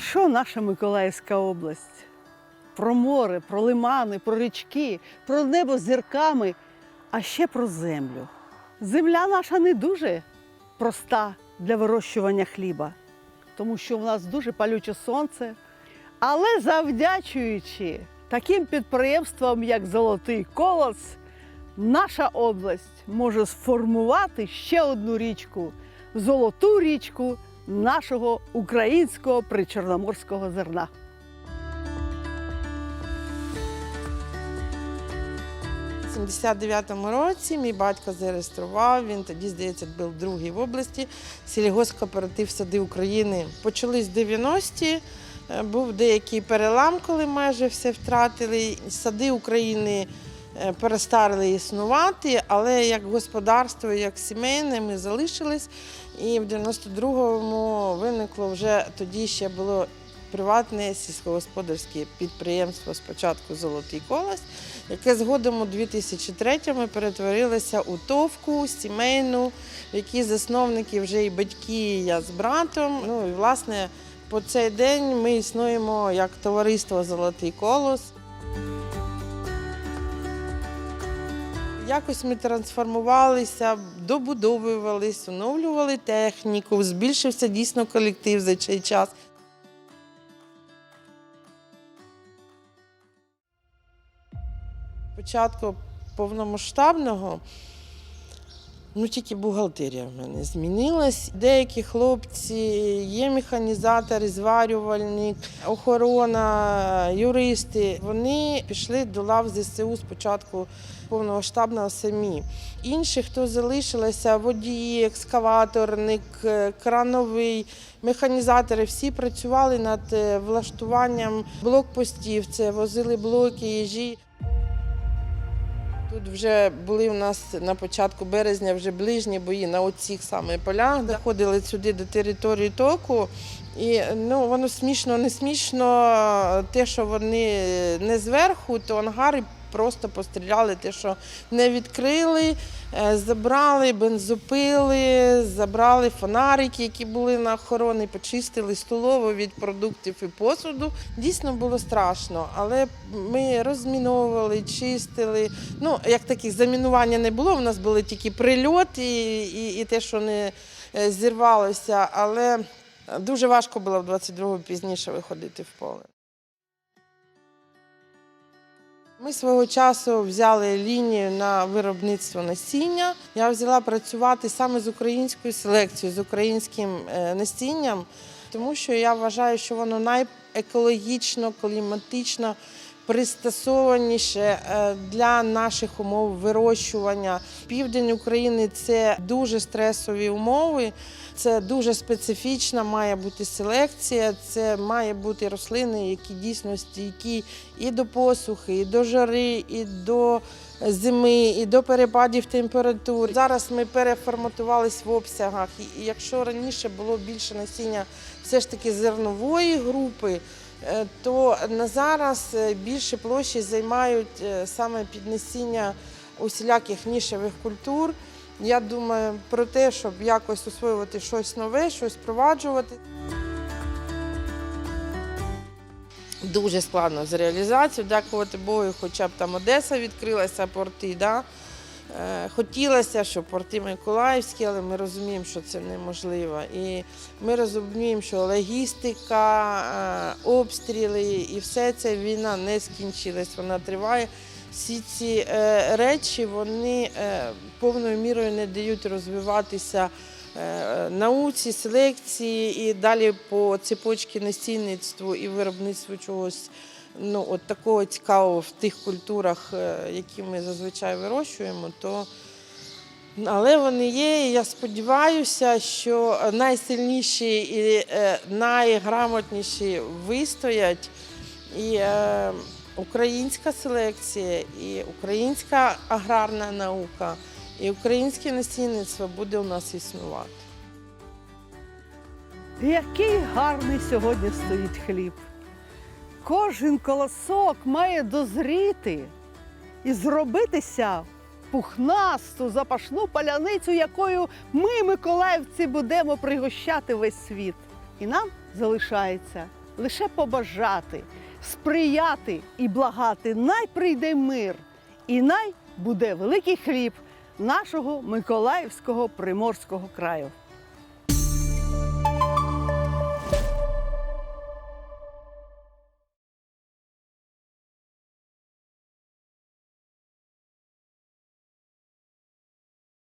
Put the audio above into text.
що наша Миколаївська область? Про море, про лимани, про річки, про небо з зірками, а ще про землю. Земля наша не дуже проста для вирощування хліба, тому що в нас дуже палюче сонце. Але завдячуючи таким підприємствам, як Золотий Колос, наша область може сформувати ще одну річку золоту річку нашого українського причорноморського зерна. У 79-му році мій батько зареєстрував, він тоді, здається, був другий в області, сільгоспкооператив Сади України. Почались 90-ті, е, був деякий перелам, коли майже все втратили. Сади України перестали існувати, але як господарство, як сімейне ми залишились. І в 92-му виникло вже тоді ще було приватне сільськогосподарське підприємство спочатку Золотий колос, яке згодом у 2003-му перетворилося у товку сімейну, в якій засновники вже і батьки, і я з братом. Ну і власне по цей день ми існуємо як товариство Золотий колос. Якось ми трансформувалися, добудовувались, оновлювали техніку, збільшився дійсно колектив за цей час. Початку повномасштабного, ну тільки бухгалтерія в мене змінилась. Деякі хлопці, є механізатори, зварювальник, охорона, юристи. Вони пішли до лав ЗСУ спочатку повномасштабного самі. Інші, хто залишилися, водії, екскаваторник, е, крановий, механізатори, всі працювали над е, влаштуванням блокпостів, це возили блоки, їжі. Тут вже були у нас на початку березня вже ближні бої на оцих саме полях. Заходили сюди до території току. І ну, воно смішно, не смішно. Те, що вони не зверху, то ангари просто постріляли, те, що не відкрили, е, забрали бензопили, забрали фонарики, які були на охороні, почистили столову від продуктів і посуду. Дійсно було страшно, але ми розміновували, чистили. Ну, як таких замінування не було, у нас були тільки прильоти і, і, і те, що не е, зірвалося, але дуже важко було в 22-го пізніше виходити в поле. Ми свого часу взяли лінію на виробництво насіння. Я взяла працювати саме з українською селекцією, з українським е, насінням, тому що я вважаю, що воно найекологічно, кліматично пристосованіше е, для наших умов вирощування. Південь України це дуже стресові умови. Це дуже специфічна має бути селекція, це має бути рослини, які дійсно стійкі і до посухи, і до жари, і до зими, і до перепадів температур. Зараз ми переформатувались в обсягах. І якщо раніше було більше насіння все ж таки зернової групи, то на зараз е, більше площі займають е, саме піднесіння усіляких нішевих культур. Я думаю про те, щоб якось освоювати щось нове, щось впроваджувати. Дуже складно з реалізацією, дякувати Богу, хоча б там Одеса відкрилася, порти. Да? Е, Хотілося, щоб порти Миколаївські, але ми розуміємо, що це неможливо. І ми розуміємо, що логістика, е, обстріли і все це війна не скінчилась, вона триває. Всі ці е, речі вони повною мірою не дають розвиватися науці, селекції і далі по цепочці насінництву і виробництву чогось ну, от такого цікавого в тих культурах, е, які ми зазвичай вирощуємо, то але вони є. і Я сподіваюся, що найсильніші і е, найграмотніші вистоять. І е, українська селекція, і українська аграрна наука, і українське насінництво буде у нас існувати. Який гарний сьогодні стоїть хліб. Кожен колосок має дозріти і зробитися пухнасту запашну паляницю, якою ми, миколаївці, будемо пригощати весь світ. І нам залишається лише побажати, сприяти і благати. Най прийде мир, і най буде великий хліб нашого Миколаївського приморського краю.